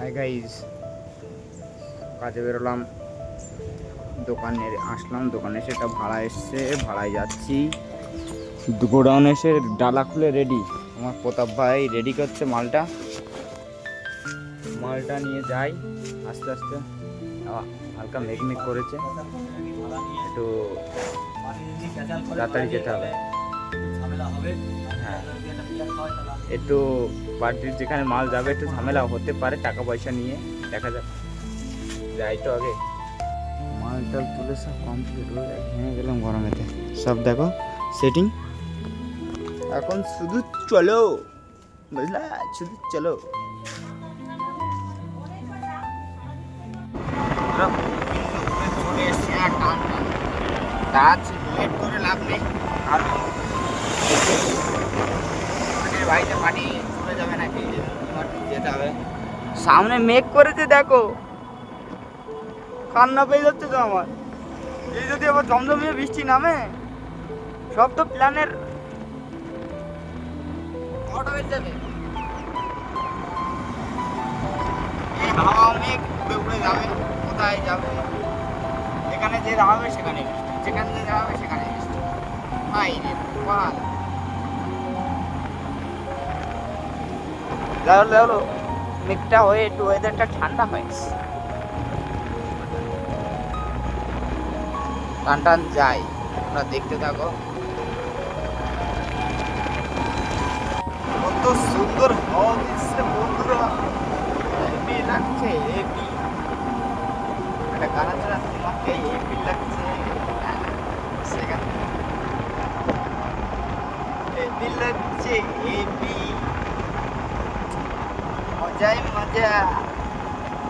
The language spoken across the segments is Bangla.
হাই গাইজ কাজে বেরোলাম। দোকানে আসলাম। দোকানে এসে একটা ভাড়া এসছে। ভাড়ায় যাচ্ছি। গোডাউন এসে ডালা খুলে রেডি আমার প্রতাপ ভাই রেডি করছে মালটা। মালটা নিয়ে যাই। আস্তে আস্তে। হালকা মেঘমেঘ করেছে। একটু তাড়াতাড়ি যেতে হবে। হ্যাঁ। একটু বাড়ির যেখানে মাল যাবে একটু ঝামেলা হতে পারে টাকা পয়সা নিয়ে দেখা যাক। যাই তো আগে। মালটা তুলে সব কমপ্লিট হয়ে ভেঙে গেলাম গরমেতে। সব দেখো সেটিং এখন শুধু চলো বুঝলা? শুধু চলো। টাচ করে লাভ নেই। আর পানির বাড়িতে পানি চলে যাবে নাকি? যেতে হবে। সামনে মেঘ করেছে দেখো। কান্না পেয়ে যাচ্ছে তো আমার। এই যদি আবার জমজমিয়ে বৃষ্টি নামে সব তো প্ল্যানের অটো হয়ে যাবে। হাওয়া মেঘ উড়ে যাবে কোথায় যাবে? এখানে যে দাঁড়াবে সেখানে যেখানে যাও যাও মেঘটা হয়ে একটু ওয়েদারটা ঠান্ডা হয়েছে টান টান যাই তোমরা দেখতে থাকো। কত সুন্দর হাওয়া দিচ্ছে বন্ধুরা। হেভি লাগছে হেভি একটা গানা ছাড়া তোমাকে লাগছে সেখানে হেভি লাগছে হেভি মজাই মজা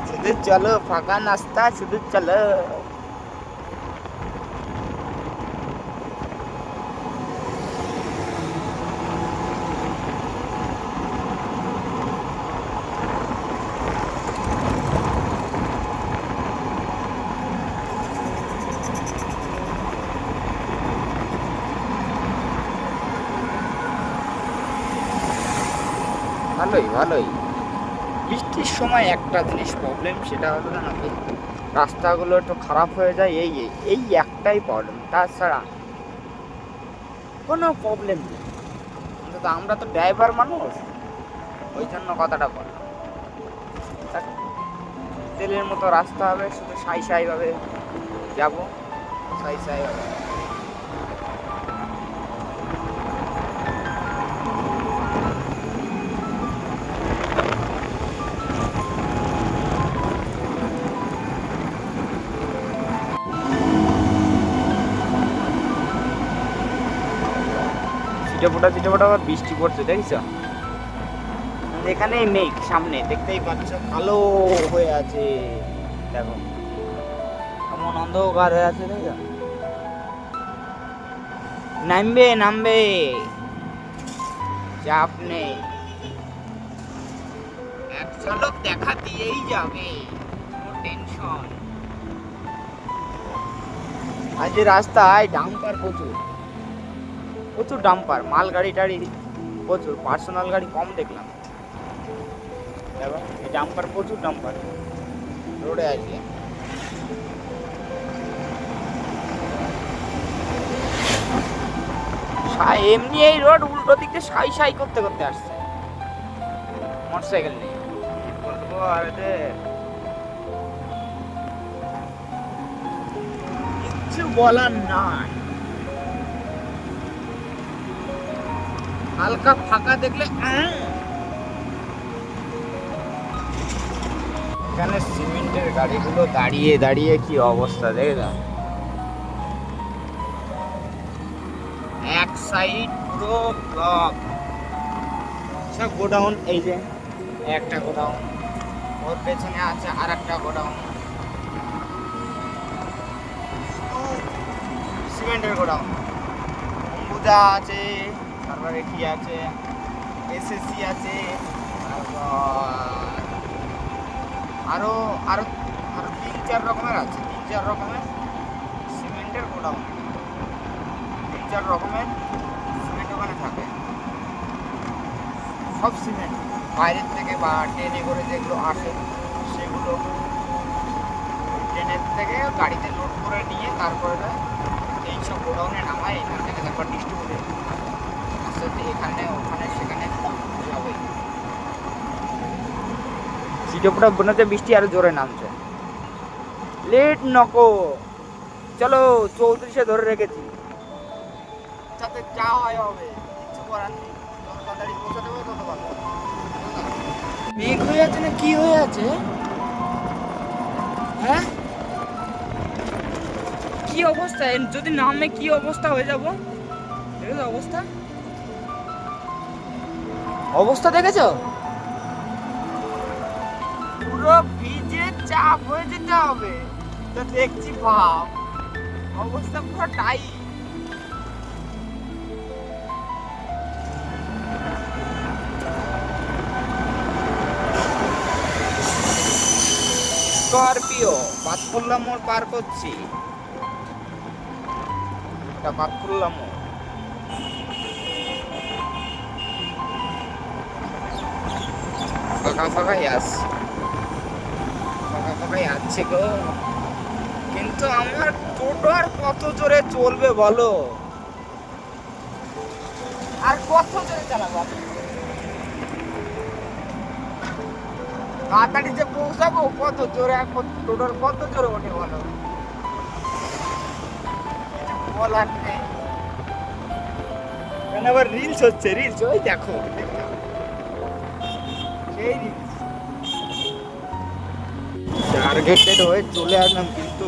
শুধু চলো ফাঁকা নাস্তা শুধু চলো ভালোই ভালোই বৃষ্টির সময় একটা জিনিস প্রবলেম সেটা হলো না কি রাস্তাগুলো একটু খারাপ হয়ে যায়, এই এই এই একটাই প্রবলেম তাছাড়া কোনো প্রবলেম নেই। অন্তত আমরা তো ড্রাইভার মানুষ। ওই জন্য কথাটা বললাম। তেলের মতো রাস্তা হবে, শুধু সাই সাইভাবে যাব, সাই সাইভাবে। চিটে ফোটা ফোটা আবার বৃষ্টি পড়ছে, দেখছ? এখানে মেঘ, সামনে, দেখতেই পাচ্ছ, কালো হয়ে আছে। দেখো, কেমন অন্ধকার হয়ে আছে, দেখছ? নামবে নামবে। চাপ নেই। এক ঝলক দেখা দিয়েই যাবে। টেনশন আজ রাস্তায় ডাম্পার প্রচুর। প্রচুর ডাম্পার, মাল গাড়ি টাড়ি প্রচুর, পার্সোনাল গাড়ি কম দেখলাম। দেখো, এই ডাম্পার প্রচুর ডাম্পার। রোডে সা- এমনি এই রোড উল্টো দিক দিয়ে সাই সাই করতে করতে আসছে। মোটরসাইকেল কি বলব আর কিচ্ছু বলার নাই। হালকা ফাঁকা দেখলে! এখানে সিমেন্টের গাড়িগুলো দাঁড়িয়ে দাঁড়িয়ে কি অবস্থা দেখে দাও। এক সাইড পুরো ব্লক সব গোডাউন এই যে একটা গোডাউন। ওর পেছনে আছে আর একটা গোডাউন। সিমেন্টের গোডাউন। অম্বুজা আছে তারপরে কি আছে? এসএসসি আছে, তারপর আরও আরও আরও তিন, চার রকমের আছে। তিন, চার রকমের সিমেন্টের গোডাউন। তিন, চার রকমের সিমেন্ট ওখানে থাকে। সব সিমেন্ট। বাইরের থেকে বা ট্রেনে করে যেগুলো আসে, সেগুলো ট্রেনের থেকে গাড়িতে লোড করে নিয়ে তারপরে এই সব গোডাউনে নামায়, এখান থেকে তারপর ডিস্ট্রিবিউটে বনাতে বৃষ্টি আরও জোরে নামছে। লেট নকো। চলো চৌত্রিশে ধরে রেখেছি। যাতে যা হয় হবে কিছু করার নেই। তাড়াতাড়ি পৌঁছাতে হবে তত ভালো মেঘ হয়ে আছে না কি হয়ে আছে? হ্যাঁ? কি অবস্থা? যদি নামে কি অবস্থা? হয়ে যাব। দেখেছ অবস্থা। অবস্থা দেখেছ? পুরো ভিজে চাপ হয়ে যেতে হবে। তো দেখছি ভাব অবস্থা পুরো টাই স্করপিও পাতকুল্লা মোড় পার করছি। এটা পাতকুল্লা মোড় ফাঁকা ফাঁকাই আসছে ফাঁকা আসছে গো। কিন্তু আমার টোটো আর কত জোরে চলবে বলো? আর কত জোরে চালাবো তাড়াতাড়ি যে পৌঁছাবো, কত জোরে টোটোর কত জোরে ওঠে বলো? বলার নেই। আবার রিলস হচ্ছে? রিলস ওই দেখো। টার্গেটেড চলে আসলাম কিন্তু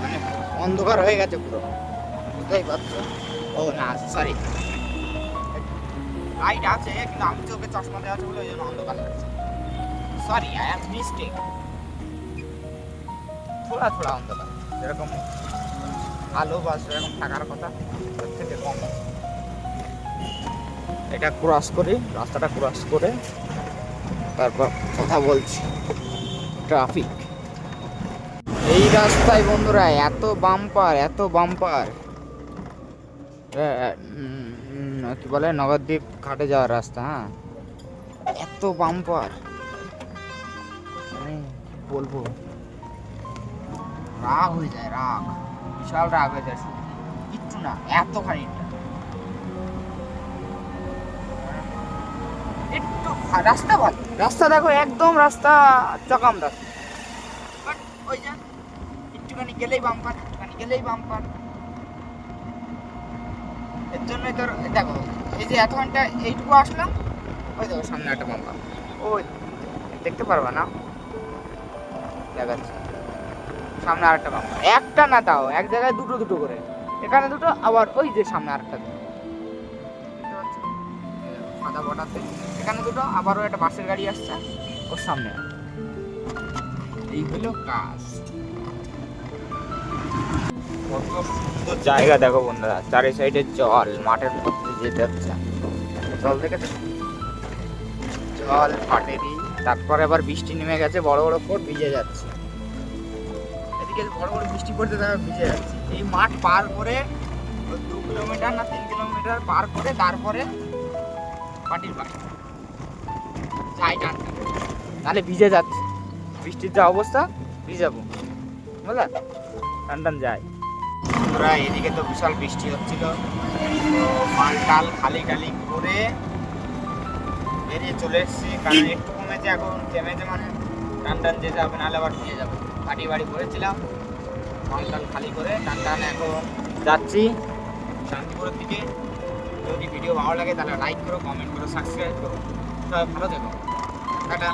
মানে অন্ধকার হয়ে গেছে পুরো। বুঝতেই পারছ? ও না সরি লাইট আছে, কিন্তু আমি চোখে চশমা দেওয়া আছে বলে ওই জন্য অন্ধকার লাগছে। সরি আই অ্যাম মিস্টেক থোড়া থোড়া অন্ধকার, যেরকম আলো বা সেরকম থাকার কথা, তার থেকে কম। এটা ক্রস করি, রাস্তাটা ক্রস করে তারপর কথা বলছি। ট্রাফিক এই রাস্তায় বন্ধুরা, এত বাম্পার এত বাম্পার কি বলে, নগরদ্বীপ ঘাটে যাওয়ার রাস্তা হ্যাঁ? এত বাম্পার মানে বলব? রাগ হয়ে যায়, রাগ। বিশাল রাগ হয়ে যায় কিচ্ছু না এত খানিকটা একটু রাস্তা ভালো। রাস্তা দেখো একদম রাস্তা চকাম রাস্তা। বাট ওই যে একটুখানি গেলেই বাম্পার একটুখানি গেলেই বাম্পার। এর জন্যই তোর দেখো এই যে এত ঘণ্টা এইটুকু আসলাম ওই দেখো সামনে একটা বাম্পার। ওই দেখতে পারবা না? দেখাচ্ছি। সামনে আরেকটা বাম্পার। একটা না তাও এক জায়গায় দুটো দুটো করে। এখানে দুটো আবার ওই যে সামনে আরেকটা দুটো। সাদা বটাতে এখানে দুটো, আবারও একটা বাসের গাড়ি আসছে ওর সামনে। এই হলো কাজ। সুন্দর জায়গা দেখো বন্ধুরা, চারি সাইডে জল, মাঠের মধ্যে যেতে হচ্ছে। জল দেখেছ? জল ফাটেরি তারপরে আবার বৃষ্টি নেমে গেছে, বড় বড় ফোট ভিজে যাচ্ছে। এদিকে বড় বড় বৃষ্টি পড়তে তারপর ভিজে যাচ্ছে। এই মাঠ পার করে দু কিলোমিটার না তিন কিলোমিটার পার করে তারপরে পাটির পাশ যাই টানতে নাহলে ভিজে যাচ্ছে। বৃষ্টির যা অবস্থা, ভিজাবো। বুঝলা? টান টান যায়। আমরা এদিকে তো বিশাল বৃষ্টি হচ্ছিল। মাল টাল খালি খালি করে বেরিয়ে চলে এসেছি। কারণ একটু কমেছে, এখন থেমেছে মানে টান টান যেতে হবে, নাহলে আবার ভিজে যাব। বাড়ি বাড়ি করেছিলাম মাল টাল খালি করে টান টান এখন যাচ্ছি। শান্তিপুরের দিকে। যদি ভিডিও ভালো লাগে তাহলে লাইক করো কমেন্ট করো সাবস্ক্রাইব করো। সবাই ভালো থেকো। টাটা।